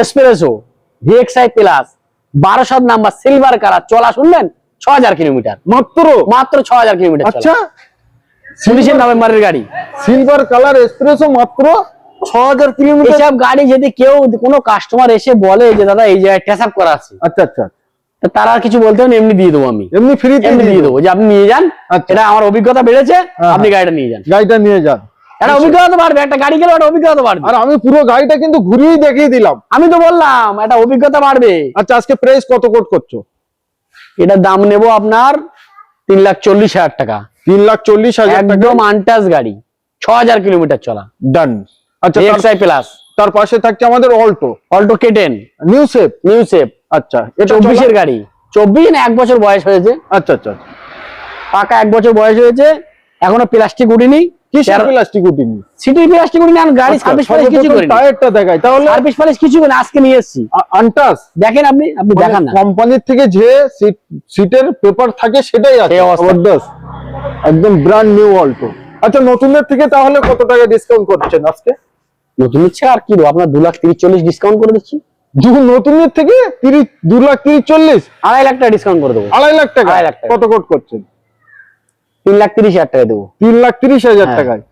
Espresso VXI plus বারোশো number silver colour চলা শুনলেন ছ হাজার কিলোমিটার। মাত্র? মাত্র ছ হাজার কিলোমিটার আচ্ছা। উনিশে নভেম্বরের গাড়ি। সিলভার কালার এক্সপ্রেসও মাত্র ছ হাজার কিলোমিটার? এসব গাড়ি যদি কেউ কোনো কাস্টমার এসে বলে যে দাদা এই জায়গায় করা আছে। আচ্ছা আচ্ছা। তারা আর কিছু বলতে হবে এমনি দিয়ে দেবো আমি। এমনি দিয়ে দেবো। যে আপনি নিয়ে যান আচ্ছা। এটা আমার অভিজ্ঞতা বেড়েছে আপনি। গাড়িটা নিয়ে যান। গাড়িটা নিয়ে যান। একটা অভিজ্ঞতা বাড়বে একটা গাড়ি গেলে একটা অভিজ্ঞতা বাড়বে। আর আমি পুরো গাড়িটা কিন্তু ঘুরিয়েই দেখিয়ে দিলাম। আমি তো বললাম একটা অভিজ্ঞতা বাড়বে। আচ্ছা আজকে প্রাইস কত কোট করছ? এটার দাম নেব আপনার তিন লাখ চল্লিশ হাজার টাকা। তিন লাখ চল্লিশ হাজার টাকা? একদম আনটাস গাড়ি ছ হাজার কিলোমিটার চলা। ডান আচ্ছা এক্সআই প্লাস তার পাশে থাকছে আমাদের Alto Alto K ten new shape new shape আচ্ছা এটা চব্বিশের গাড়ি। চব্বিশ না এক বছর বয়স হয়েছে। আচ্ছা আচ্ছা পাকা এক বছর বয়স হয়েছে। এখনও প্লাস্টিক উঠিনি। কিসের প্লাস্টিক উঠিনি? সিটি প্লাস্টিক উঠিনি আর গাড়ি আচ্ছা, সার্ভিস ফার্ভিস কিছু করিনি। টায়ারটা দেখাই। তাহলে সার্ভিস ফার্ভিস কিছু করিনি আজকে নিয়ে এসেছি। আনটাস দেখেন আপনি আপনি দেখান না। কোম্পানির থেকে যে সিটের পেপার থাকে সেটাই আছে। জবরদস্ত। একদম ব্র্যান্ড নিউ অল্টো আচ্ছা নতুনদের থেকে তাহলে কত টাকা ডিসকাউন্ট করছেন আজকে? নতুন ইচ্ছে আর কি? আপনার দু লাখ তিরিশ চল্লিশ ডিসকাউন্ট করে দিচ্ছি। দু নতুনদের থেকে তিরিশ দু লাখ তিরিশ চল্লিশ? আড়াই লাখ টাকা ডিসকাউন্ট করে দেবো। আড়াই লাখ টাকা? আড়াই লাখ টাকা। কত কোট করছেন? তিন লাখ তিরিশ হাজার টাকা দেবো তিন লাখ তিরিশ হাজার হ্যাঁ। টাকায়